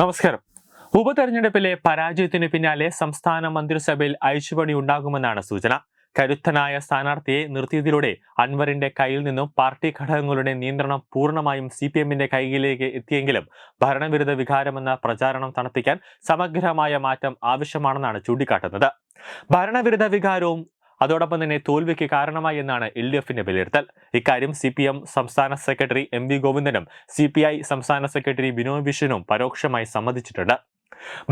നമസ്കാരം. ഉപതെരഞ്ഞെടുപ്പിലെ പരാജയത്തിന് പിന്നാലെ സംസ്ഥാന മന്ത്രിസഭയിൽ അഴിച്ചുപണി ഉണ്ടാകുമെന്നാണ് സൂചന. കരുത്തനായ സ്ഥാനാർത്ഥിയെ നിർത്തിയതിലൂടെ അൻവറിന്റെ കയ്യിൽ നിന്നും പാർട്ടി ഘടകങ്ങളുടെ നിയന്ത്രണം പൂർണമായും സി പി എമ്മിന്റെ കൈയിലേക്ക് എത്തിയെങ്കിലും ഭരണവിരുദ്ധ വികാരമെന്ന പ്രചാരണം തണുപ്പിക്കാൻ സമഗ്രമായ മാറ്റം ആവശ്യമാണെന്നാണ് ചൂണ്ടിക്കാട്ടുന്നത്. ഭരണവിരുദ്ധ വികാരവും അതോടൊപ്പം തന്നെ തോൽവിക്ക് കാരണമായി എന്നാണ് എൽ ഡി എഫിന്റെ വിലയിരുത്തൽ. ഇക്കാര്യം സി പി എം സംസ്ഥാന സെക്രട്ടറി എം വി ഗോവിന്ദനും സി പി ഐ സംസ്ഥാന സെക്രട്ടറി ബിനോയ് വിശ്വനും പരോക്ഷമായി സമ്മതിച്ചിട്ടുണ്ട്.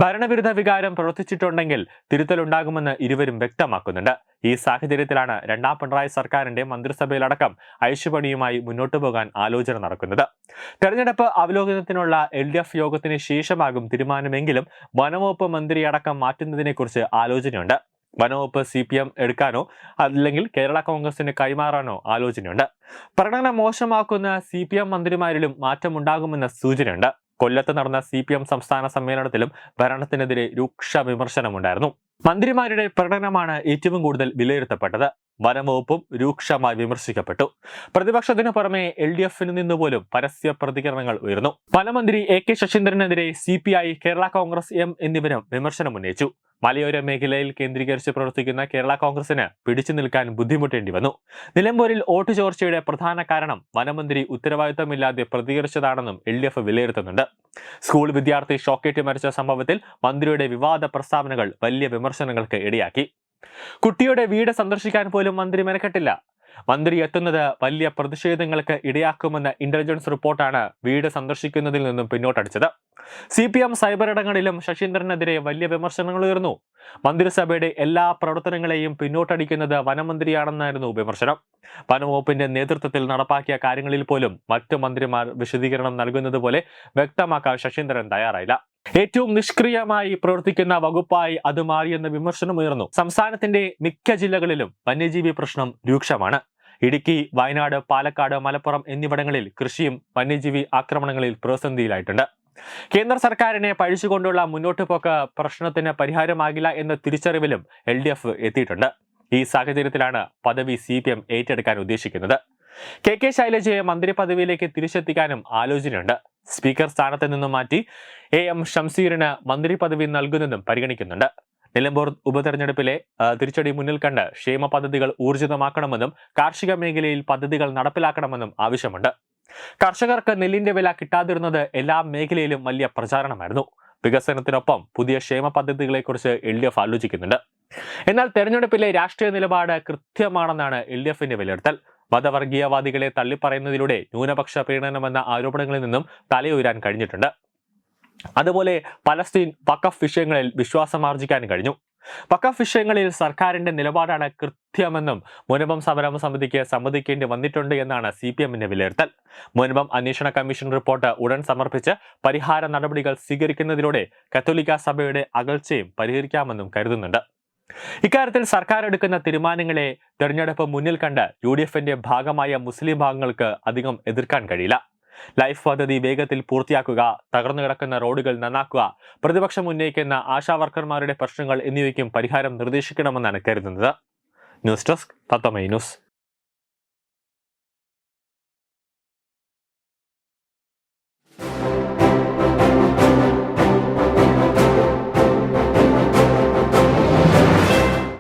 ഭരണവിരുദ്ധ വികാരം പ്രവർത്തിച്ചിട്ടുണ്ടെങ്കിൽ തിരുത്തലുണ്ടാകുമെന്ന് ഇരുവരും വ്യക്തമാക്കുന്നുണ്ട്. ഈ സാഹചര്യത്തിലാണ് രണ്ടാം പിണറായി സർക്കാരിന്റെ മന്ത്രിസഭയിലടക്കം അഴിച്ചുപണിയുമായി മുന്നോട്ടു പോകാൻ ആലോചന നടക്കുന്നത്. തെരഞ്ഞെടുപ്പ് അവലോകനത്തിനുള്ള എൽ ഡി എഫ് യോഗത്തിന് ശേഷമാകും തീരുമാനമെങ്കിലും വനംവകുപ്പ് മന്ത്രിയടക്കം മാറ്റുന്നതിനെക്കുറിച്ച് ആലോചനയുണ്ട്. വനവകുപ്പ് സി പി എം എടുക്കാനോ അല്ലെങ്കിൽ കേരള കോൺഗ്രസിന് കൈമാറാനോ ആലോചനയുണ്ട്. പ്രകടനം മോശമാക്കുന്ന സി പി എം മന്ത്രിമാരിലും മാറ്റമുണ്ടാകുമെന്ന സൂചനയുണ്ട്. കൊല്ലത്ത് നടന്ന സി പി എം സംസ്ഥാന സമ്മേളനത്തിലും ഭരണത്തിനെതിരെ രൂക്ഷ വിമർശനമുണ്ടായിരുന്നു. മന്ത്രിമാരുടെ പ്രകടനമാണ് ഏറ്റവും കൂടുതൽ വിലയിരുത്തപ്പെട്ടത്. വനംവകുപ്പും രൂക്ഷമായി വിമർശിക്കപ്പെട്ടു. പ്രതിപക്ഷത്തിനു പുറമെ എൽ ഡി എഫിന് നിന്നുപോലും പരസ്യ പ്രതികരണങ്ങൾ ഉയർന്നു. വനമന്ത്രി A K ശശീന്ദ്രനെതിരെ C P I Kerala Congress M എന്നിവരും വിമർശനം ഉന്നയിച്ചു മലയോര മേഖലയിൽ കേന്ദ്രീകരിച്ച് പ്രവർത്തിക്കുന്ന കേരള കോൺഗ്രസിന് പിടിച്ചു നിൽക്കാൻ ബുദ്ധിമുട്ടേണ്ടി വന്നു. നിലമ്പൂരിൽ വോട്ട് ചോർച്ചയുടെ പ്രധാന കാരണം വനമന്ത്രി ഉത്തരവാദിത്തമില്ലാതെ പ്രതികരിച്ചതാണെന്നും എൽ ഡി എഫ് വിലയിരുത്തുന്നുണ്ട്. സ്കൂൾ വിദ്യാർത്ഥി ഷോക്കേറ്റ് മരിച്ച സംഭവത്തിൽ മന്ത്രിയുടെ വിവാദ പ്രസ്താവനകൾ വലിയ വിമർശനങ്ങൾക്ക് ഇടയാക്കി. കുട്ടിയുടെ വീട് സന്ദർശിക്കാൻ പോലും മന്ത്രി മെനക്കെട്ടില്ല. മന്ത്രി എത്തുന്നത് വലിയ പ്രതിഷേധങ്ങൾക്ക് ഇടയാക്കുമെന്ന ഇന്റലിജൻസ് റിപ്പോർട്ടാണ് വീട് സന്ദർശിക്കുന്നതിൽ നിന്നും പിന്നോട്ടടിച്ചത്. സി പി എം സൈബർ ഇടങ്ങളിലും ശശീന്ദ്രനെതിരെ വലിയ വിമർശനങ്ങൾ ഉയർന്നു. മന്ത്രിസഭയുടെ എല്ലാ പ്രവർത്തനങ്ങളെയും പിന്നോട്ടടിക്കുന്നത് വനമന്ത്രിയാണെന്നായിരുന്നു വിമർശനം. വനവകുപ്പിന്റെ നേതൃത്വത്തിൽ നടപ്പാക്കിയ കാര്യങ്ങളിൽ പോലും മറ്റു മന്ത്രിമാർ വിശദീകരണം നൽകുന്നത് പോലെ വ്യക്തമാക്കാൻ ശശീന്ദ്രൻ തയ്യാറായില്ല. ഏറ്റവും നിഷ്ക്രിയമായി പ്രവർത്തിക്കുന്ന വകുപ്പായി അത് മാറിയെന്ന വിമർശനം ഉയർന്നു. സംസ്ഥാനത്തിന്റെ മിക്ക ജില്ലകളിലും വന്യജീവി പ്രശ്നം രൂക്ഷമാണ്. ഇടുക്കി വയനാട് പാലക്കാട് മലപ്പുറം എന്നിവിടങ്ങളിൽ കൃഷിയും വന്യജീവി ആക്രമണങ്ങളിൽ പ്രതിസന്ധിയിലായിട്ടുണ്ട്. കേന്ദ്ര സർക്കാരിനെ പഴിച്ചുകൊണ്ടുള്ള മുന്നോട്ട് പോക്ക് പ്രശ്നത്തിന് പരിഹാരമാകില്ല എന്ന തിരിച്ചറിവിലും എൽ ഡി എഫ് എത്തിയിട്ടുണ്ട്. ഈ സാഹചര്യത്തിലാണ് പദവി സി പി എം ഏറ്റെടുക്കാൻ ഉദ്ദേശിക്കുന്നത്. കെ കെ ശൈലജയെ മന്ത്രി പദവിയിലേക്ക് തിരിച്ചെത്തിക്കാനും ആലോചനയുണ്ട്. സ്പീക്കർ സ്ഥാനത്ത് നിന്നും മാറ്റി എ എം ഷംസീറിന് മന്ത്രി പദവി നൽകുന്നതും പരിഗണിക്കുന്നുണ്ട്. നിലമ്പൂർ ഉപതെരഞ്ഞെടുപ്പിലെ തിരിച്ചടി മുന്നിൽ കണ്ട് ക്ഷേമ പദ്ധതികൾ ഊർജിതമാക്കണമെന്നും കാർഷിക മേഖലയിൽ പദ്ധതികൾ നടപ്പിലാക്കണമെന്നും ആവശ്യമുണ്ട്. കർഷകർക്ക് നെല്ലിന്റെ വില കിട്ടാതിരുന്നത് എല്ലാ മേഖലയിലും വലിയ പ്രചാരണമായിരുന്നു. വികസനത്തിനൊപ്പം പുതിയ ക്ഷേമ പദ്ധതികളെക്കുറിച്ച് എൽ ഡി എഫ് ആലോചിക്കുന്നുണ്ട്. എന്നാൽ തെരഞ്ഞെടുപ്പിലെ രാഷ്ട്രീയ നിലപാട് കൃത്യമാണെന്നാണ് എൽ ഡി എഫിന്റെ വിലയിരുത്തൽ. മതവർഗീയവാദികളെ തള്ളിപ്പറയുന്നതിലൂടെ ന്യൂനപക്ഷ പ്രീണനമെന്ന ആരോപണങ്ങളിൽ നിന്നും തലയുയരാൻ കഴിഞ്ഞിട്ടുണ്ട്. അതുപോലെ പലസ്തീൻ പക്കഫ് വിഷയങ്ങളിൽ വിശ്വാസമാർജിക്കാൻ കഴിഞ്ഞു. പക്കഫ് വിഷയങ്ങളിൽ സർക്കാരിന്റെ നിലപാടാണ് കൃത്യമെന്നും മുനമ്പം സമരം സമിതിക്ക് സമ്മതിക്കേണ്ടി വന്നിട്ടുണ്ട് എന്നാണ് സി പി എമ്മിന്റെ വിലയിരുത്തൽ. മുനമ്പം അന്വേഷണ കമ്മീഷൻ റിപ്പോർട്ട് ഉടൻ സമർപ്പിച്ച് പരിഹാര നടപടികൾ സ്വീകരിക്കുന്നതിലൂടെ കത്തോലിക്ക സഭയുടെ അകൽച്ചയും പരിഹരിക്കാമെന്നും കരുതുന്നുണ്ട്. ഇക്കാര്യത്തിൽ സർക്കാർ എടുക്കുന്ന തീരുമാനങ്ങളെ തെരഞ്ഞെടുപ്പ് മുന്നിൽ കണ്ട് യു ഡി എഫിന്റെ ഭാഗമായ മുസ്ലിം ഭാഗങ്ങൾക്ക് അധികം എതിർക്കാൻ കഴിയില്ല. ലൈഫ് പദ്ധതി വേഗത്തിൽ പൂർത്തിയാക്കുക തകർന്നു കിടക്കുന്ന റോഡുകൾ നന്നാക്കുക പ്രതിപക്ഷം ഉന്നയിക്കുന്ന ആശാവർക്കർമാരുടെ പ്രശ്നങ്ങൾ എന്നിവയ്ക്കും പരിഹാരം നിർദ്ദേശിക്കണമെന്നാണ് കരുതുന്നത്. ന്യൂസ് ഡെസ്ക് തത്തമൈ ന്യൂസ്.